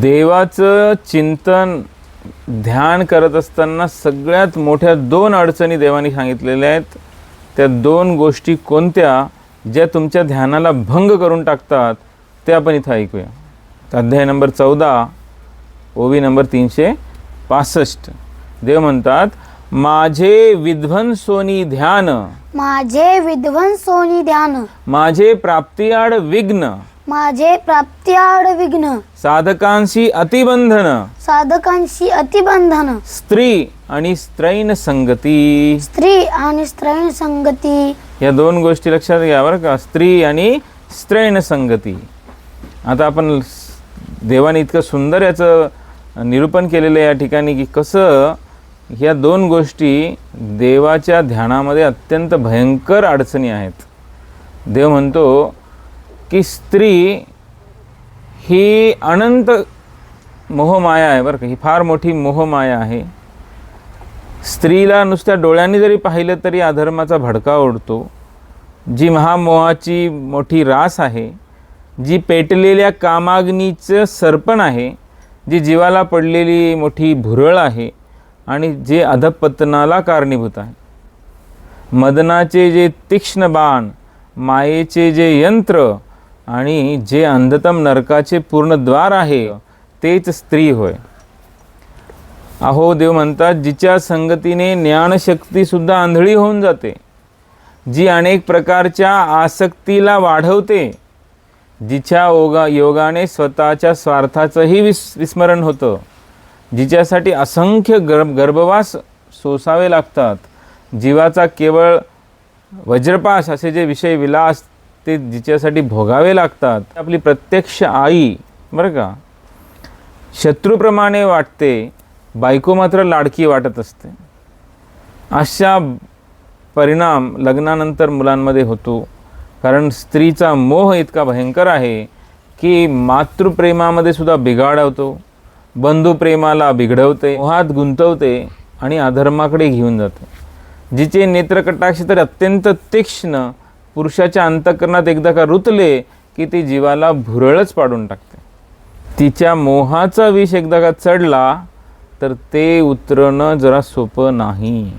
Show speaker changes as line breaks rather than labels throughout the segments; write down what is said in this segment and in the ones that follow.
देवाचं चिंतन ध्यान करत असताना सगळ्यात मोठ्या दोन अडचणी देवाने सांगितलेल्या आहेत. त्या दोन गोष्टी कोणत्या ज्या तुमच्या ध्यानाला भंग करून टाकतात ते आपण इथं ऐकूया. अध्याय नंबर चौदा ओवी नंबर तीनशे पासष्ट. देव म्हणतात माझे विध्वंसोनी ध्यान.
माझे विध्वंसोनी ध्यान.
माझे प्राप्तियाड विघ्न.
माझे प्राप्त्याड विघ्न.
साधकांशी अतिबंधन.
साधकांशी अतिबंधन.
स्त्री आणि स्त्रैन संगती.
स्त्री आणि स्त्रैण संगती.
या दोन गोष्टी लक्षात घ्या बरं का. स्त्री आणि स्त्रैण संगती. आता आपण देवाने इतकं सुंदर याचं निरूपण केलेलं आहे या ठिकाणी की कसं ह्या दोन गोष्टी देवाच्या ध्यानामध्ये अत्यंत भयंकर अडचणी आहेत. देव म्हणतो की स्त्री ही अनंत मोहमाया आहे बरं का. ही फार मोठी मोहमाया आहे. स्त्रीला नुसत्या डोळ्यांनी जरी पाहिलं तरी अधर्माचा भडका ओढतो. जी महामोहाची मोठी रास आहे जी पेटलेल्या कामाग्नीचं सरपण आहे जी जीवाला पडलेली मोठी भुरळ आहे आणि जे अधपतनाला कारणीभूत आहे. मदनाचे जे तीक्ष्ण बाण मायेचे जे यंत्र आणि जे अंधतम नरकाचे पूर्ण द्वार आहे तेच स्त्री होय. अहो देव म्हणतात जिच्या संगतीने ज्ञानशक्तीसुद्धा आंधळी होऊन जाते जी अनेक प्रकारच्या आसक्तीला वाढवते जिच्या ओगा योगाने स्वतःच्या स्वार्थाचंही विस विस्मरण होतं जिच्यासाठी असंख्य गर्भ गर्भवास सोसावे लागतात जीवाचा केवळ वज्रपास असे जे विषय विलास ते जिच्यासाठी भोगावे लागतात. आपली प्रत्यक्ष आई बरं का? शत्रूप्रमाणे वाटते बायको मात्र लाडकी वाटत असते. अशा परिणाम लग्नानंतर मुलांमध्ये होतो. कारण स्त्रीचा मोह इतका भयंकर आहे की मातृप्रेमामध्ये सुद्धा बिघाड होतो. बंधुप्रेमाला बिघडवते मोहात गुंतवते आणि अधर्माकडे घेऊन जाते. जिचे नेत्रकटाक्ष तर अत्यंत तीक्ष्ण पुरुषाच्या अंतकरणात एकदा का रुतले की ती जीवाला भुरळच पाडून टाकते. तिच्या मोहाचा विष एकदा का चढला तर ते उतरणं जरा सोपं नाही.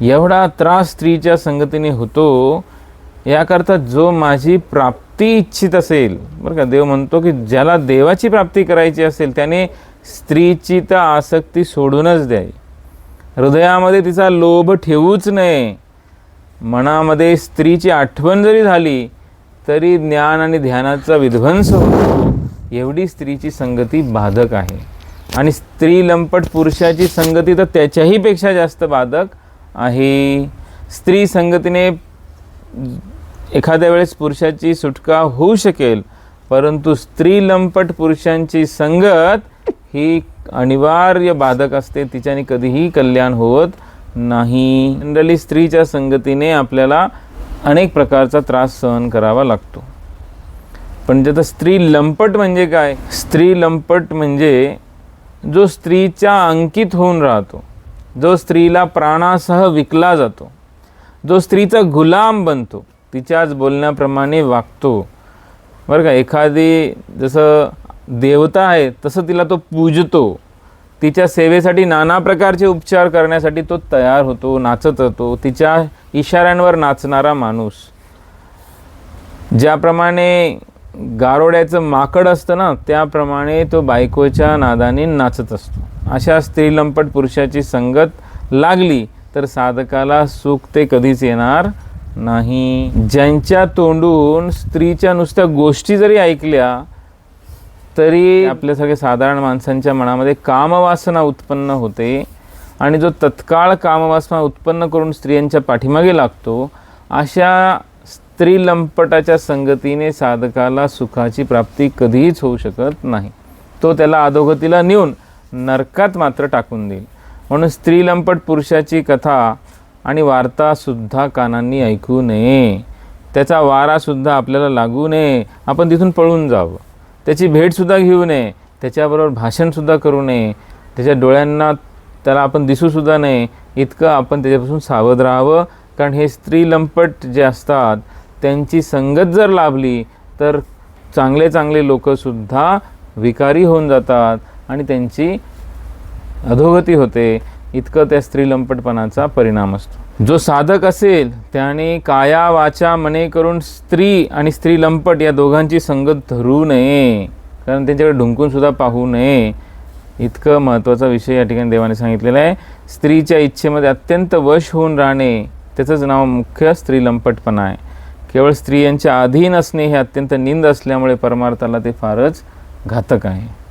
एवढा त्रास स्त्रीच्या संगतीने होतो याकरता जो माझी प्राप्ती इच्छित असेल बरं का देव म्हणतो की ज्याला देवाची प्राप्ती करायची असेल त्याने स्त्रीची तर आसक्ती सोडूनच द्यावी. हृदयामध्ये तिचा लोभ ठेवूच नये. मनामध्ये स्त्रीची आठवण जरी झाली तरी ज्ञान आणि ध्यानाचा विध्वंस होतो. एवढी स्त्रीची संगती बाधक आहे. आणि स्त्री लंपट पुरुषाची संगती तर त्याच्याही पेक्षा जास्त बाधक आहे. स्त्री संगतीने एखाद्या वेळेस पुरुषाची सुटका होऊ शकेल परंतु स्त्री लंपट पुरुषांची संगत ही अनिवार्य बाधक असते. तिच्याने कधीही कल्याण होत नाही. जनरली स्त्रीच्या संगतीने आपल्याला अनेक प्रकारचा त्रास सहन करावा लागतो. पण आता स्त्री लंपट म्हणजे काय? स्त्री लंपट म्हणजे जो स्त्रीच्या अंकित होऊन राहतो जो स्त्रीला प्राणासह विकला जातो जो स्त्रीचा गुलाम बनतो तिच्याच बोलण्याप्रमाणे वागतो. बरं का एखादी जसं देवता आहे तसं तिला तो पूजतो. तिच्या सेवेसाठी नाना प्रकारचे उपचार करण्यासाठी तो तयार होतो नाचत होतो तिच्या इशाऱ्यांवर नाचणारा माणूस. ज्याप्रमाणे गारोड्याचं माकड असतं ना त्याप्रमाणे तो बायकोच्या नादाने नाचत असतो. अशा स्त्रीलंपट पुरुषाची संगत लागली तर साधकाला सुख ते कधीच येणार नाही. ज्यांच्या तोंडून स्त्रीच्या नुसत्या गोष्टी जरी ऐकल्या तरी आपल्या सगळे साधारण माणसांच्या मनामध्ये कामवासना उत्पन्न होते आणि जो तत्काळ कामवासना उत्पन्न करून स्त्रियांच्या पाठीमागे लागतो अशा स्त्री लंपटाच्या संगतीने साधकाला सुखाची प्राप्ती कधीच होऊ शकत नाही. तो त्याला अधोगतीला नेऊन नरकात मात्र टाकून देईल. म्हणून स्त्री लंपट पुरुषाची कथा आणि वार्तासुद्धा कानांनी ऐकू नये. त्याचा वारासुद्धा आपल्याला लागू नये. आपण तिथून पळून जावं. त्याची भेटसुद्धा घेऊ नये त्याच्याबरोबर भाषणसुद्धा करू नये त्याच्या डोळ्यांना त्याला आपण दिसूसुद्धा नये इतकं आपण त्याच्यापासून सावध राहावं. कारण हे स्त्री लंपट जे असतात त्यांची संगत जर लाभली तर चांगले चांगले लोकसुद्धा विकारी होऊन जातात आणि त्यांची अधोगती होते. इतकं त्या स्त्री लंपटपणाचा परिणाम असतो. जो साधक असेल त्याने काया वाचा मने करून स्त्री आणि स्त्री लंपट या दोघांची संगत धरू नये. कारण त्यांच्याकडे ढुंकून सुद्धा पाहू नये. इतकं महत्त्वाचा विषय या ठिकाणी देवाने सांगितलेला आहे. स्त्रीच्या इच्छेमध्ये अत्यंत वश होऊन राहणे त्याचंच नाव मुख्य स्त्री लंपटपणा आहे. केवळ स्त्रियांच्या अधीन असणे हे अत्यंत निंद असल्यामुळे परमार्थाला ते फारच घातक आहे.